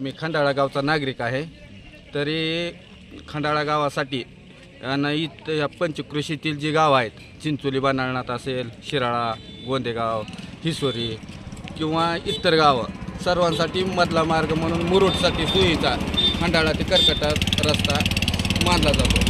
मी खंडाळा गावचा नागरिक आहे. तरी खंडाळा गावासाठी आणि इथं या पंचकृषीतील जी गावं आहेत चिंचोली बानाळनाथ असेल शिराळा गोंदेगाव हिसोरी किंवा इतर गावं सर्वांसाठी मधला मार्ग म्हणून मुरुडसाठी सुईचा खंडाळा ते कर्कटा रस्ता मानला जातो.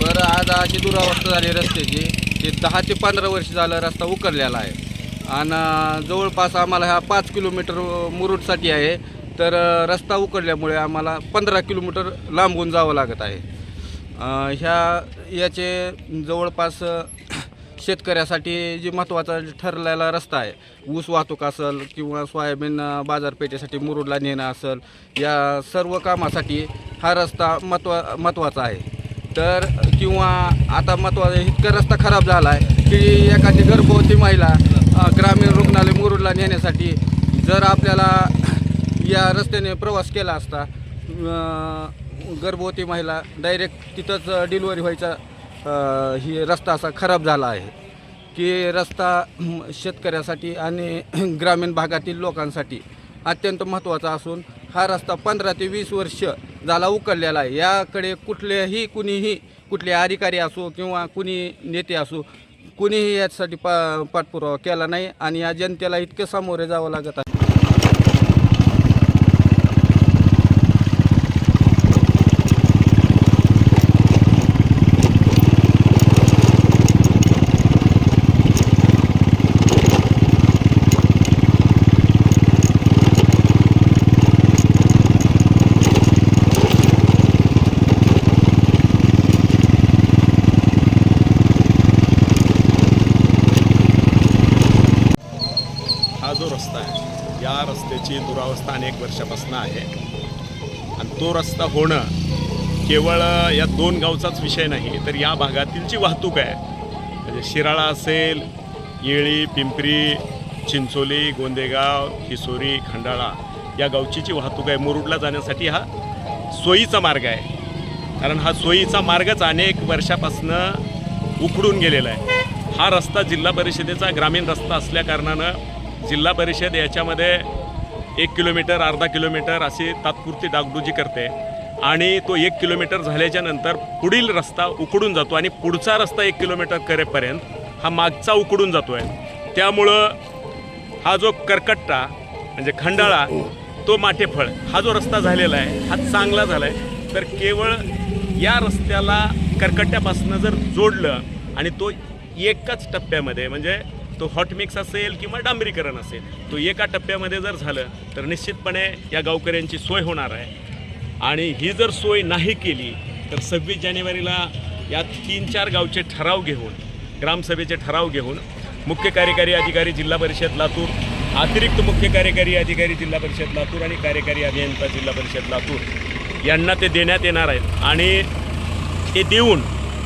बरं आज अशी दुरावस्था झाली रस्त्याची की दहा ते पंधरा वर्ष झालं रस्ता उकरलेला आहे. आणि जवळपास आम्हाला ह्या पाच किलोमीटर मुरुडसाठी आहे. तर रस्ता उकडल्यामुळे आम्हाला पंधरा किलोमीटर लांबून जावं लागत आहे. ह्या याचे जवळपास शेतकऱ्यासाठी जी महत्त्वाचा ठरलेला रस्ता आहे ऊस वाहतूक असेल किंवा सोयाबीन बाजारपेठेसाठी मुरुडला नेणं असेल या सर्व कामासाठी हा रस्ता महत्वा महत्त्वाचा आहे. तर किंवा आता महत्त्वाचा इतका रस्ता खराब झाला आहे की एखादी गर्भवती महिला ग्रामीण रुग्णालय मुरुडला नेण्यासाठी जर आपल्याला या रस्त्याने प्रवास केला असता गर्भवती महिला डायरेक्ट तिथंच डिलिव्हरी व्हायचा ही रस्ता असा खराब झाला आहे. की रस्ता शेतकऱ्यासाठी आणि ग्रामीण भागातील लोकांसाठी अत्यंत महत्त्वाचा असून हा रस्ता पंधरा ते वीस वर्ष झाला उकळलेला आहे. याकडे कुठलेही कुणीही कुठले अधिकारी असो किंवा कुणी नेते असो कुणीही यासाठी पा पाठपुरावा केला नाही आणि या जनतेला इतकं सामोरे जावं लागत आहे हा जो रस्ता आहे या रस्त्याची दुरावस्था अनेक वर्षापासून आहे. आणि तो रस्ता होणं केवळ या दोन गावचाच विषय नाही तर या भागातील जी वाहतूक आहे. म्हणजे शिराळा असेल येळी पिंपरी चिंचोली गोंदेगाव हिसोरी खंडाळा या गावची जी वाहतूक आहे. मुरुडला जाण्यासाठी हा सोयीचा मार्ग आहे. कारण हा सोयीचा मार्गच अनेक वर्षापासनं उखडून गेलेला आहे. हा रस्ता जिल्हा परिषदेचा ग्रामीण रस्ता असल्याकारणानं जिल्हा परिषद याच्यामध्ये एक किलोमीटर अर्धा किलोमीटर अशी तात्पुरती डागडुजी करते. आणि तो एक किलोमीटर झाल्याच्यानंतर पुढील रस्ता उकडून जातो आणि पुढचा रस्ता एक किलोमीटर करेपर्यंत हा मागचा उकडून जातो आहे त्यामुळं हा जो करकट्टा म्हणजे खंडाळा तो माठेफळ हा जो रस्ता झालेला आहे हा चांगला झाला आहे तर केवळ या रस्त्याला करकट्ट्यापासून जर जोडलं आणि तो एकाच टप्प्यामध्ये म्हणजे तो हॉट मिक्स असेल किंवा डांबरीकरण असेल तो एका टप्प्यामध्ये जर झालं तर निश्चितपणे या गावकऱ्यांची सोय होणार आहे. आणि ही जर सोय नाही केली तर सव्वीस जानेवारीला या तीन चार गावचे ठराव घेऊन ग्रामसभेचे ठराव घेऊन मुख्य कार्यकारी अधिकारी जिल्हा परिषद लातूर अतिरिक्त मुख्य कार्यकारी अधिकारी जिल्हा परिषद लातूर आणि कार्यकारी अभियंता जिल्हा परिषद लातूर यांना ते देण्यात येणार आहेत. आणि ते देऊन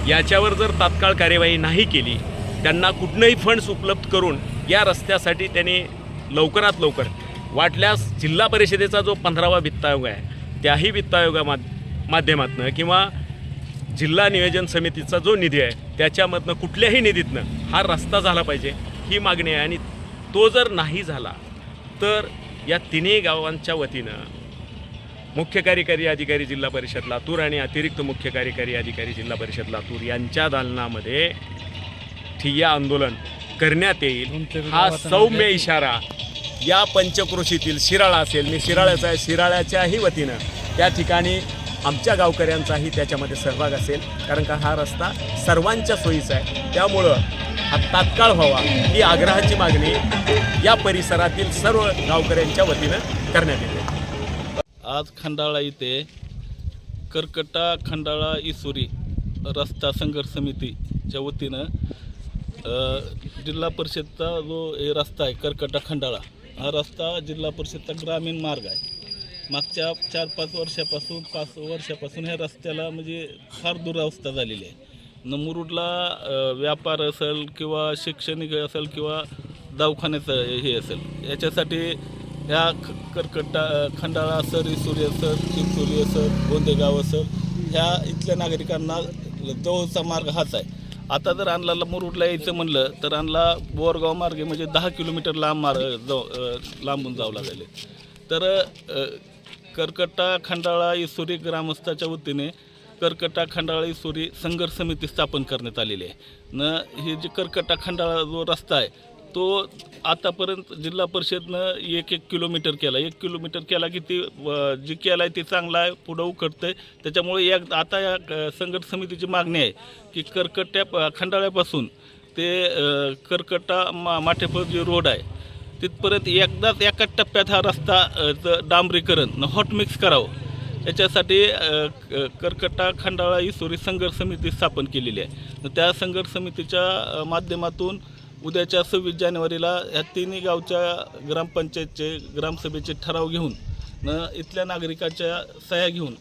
याच्यावर जर तात्काळ कार्यवाही नाही केली त्यांना कुठनंही फंड्स उपलब्ध करून या रस्त्यासाठी त्यांनी लवकरात लवकर वाटल्यास जिल्हा परिषदेचा जो पंधरावा वित्त आयोग आहे त्याही वित्त आयोगा माध्यमातनं किंवा जिल्हा नियोजन समितीचा जो निधी आहे त्याच्यामधनं कुठल्याही निधीतनं हा रस्ता झाला पाहिजे ही मागणी आहे. आणि तो जर नाही झाला तर या तिन्ही गावांच्या वतीनं मुख्य कार्यकारी अधिकारी जिल्हा परिषद लातूर आणि अतिरिक्त मुख्य कार्यकारी अधिकारी जिल्हा परिषद लातूर यांच्या दालनामध्ये ठिय्या आंदोलन करण्यात येईल. हा सौम्य इशारा या पंचक्रोशीतील शिराळा असेल मी शिराळ्याचा आहे शिराळ्याच्याही वतीनं. त्या ठिकाणी आमच्या गावकऱ्यांचाही त्याच्यामध्ये सहभाग असेल. कारण का हा रस्ता सर्वांच्या सोयीचा आहे. त्यामुळं हा तात्काळ व्हावा ही आग्रहाची मागणी या परिसरातील सर्व गावकऱ्यांच्या वतीनं करण्यात येते. आज खंडाळा इथे करकटा खंडाळा इसुरी रस्ता संघर्ष समितीच्या वतीनं जिल्हा परिषदचा जो हे रस्ता आहे करकटा खंडाळा हा रस्ता जिल्हा परिषदचा ग्रामीण मार्ग आहे. मागच्या चार पाच वर्षापासून पाच वर्षापासून ह्या रस्त्याला म्हणजे फार दुरावस्था झालेली आहे. न मुरुडला व्यापार असेल किंवा शैक्षणिक असेल किंवा दवाखान्याचं हे असेल याच्यासाठी ह्या ख खंडाळा असेल रिसोरी असेल चिंचोली असेल गोंदेगाव असेल ह्या इथल्या नागरिकांना जवळचा मार्ग हाच आहे. आता जर आणला मुरुडला यायचं म्हणलं तर आणला बोरगाव मार्गे म्हणजे दहा किलोमीटर लांब मार जाऊ लांबून जावं लागले. तर अ, करकट्टा खंडाळा इसुरी ग्रामस्थाच्या वतीने कर्कटा खंडाळा इसुरी संघर्ष समिती स्थापन करण्यात आलेली आहे. न ही जी करकट्टा खंडाळा जो रस्ता आहे तो आतापर्यंत जिल्हा परिषदनं एक एक किलोमीटर केला. एक किलोमीटर केला की ती जी केला आहे ते चांगला आहे पुढं उकडतं आहे त्याच्यामुळे एक आता या संघट समितीची मागणी आहे की कर्कट्या खंडाळ्यापासून ते कर्कटा मा माठेफळ जे रोड आहे तिथपर्यंत एकदाच एका टप्प्यात हा रस्ता डांबरीकरण हॉट मिक्स करावं. याच्यासाठी अ, क- करकट्टा खंडाळा इसोरी संघर्ष समिती स्थापन केलेली आहे. त्या संघर्ष समितीच्या माध्यमातून उद्याच्या सव्वीस जानेवारीला ह्या तिन्ही गावच्या ग्रामपंचायतचे ग्रामसभेचे ठराव घेऊन न इथल्या नागरिकाच्या सह्या घेऊन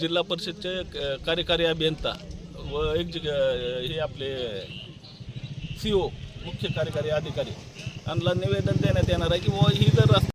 जिल्हा परिषदचे कार्यकारी अभियंता व एक जे- हे आपले सी ओ मुख्य कार्यकारी अधिकारी यांना निवेदन देण्यात येणार आहे की व ही जर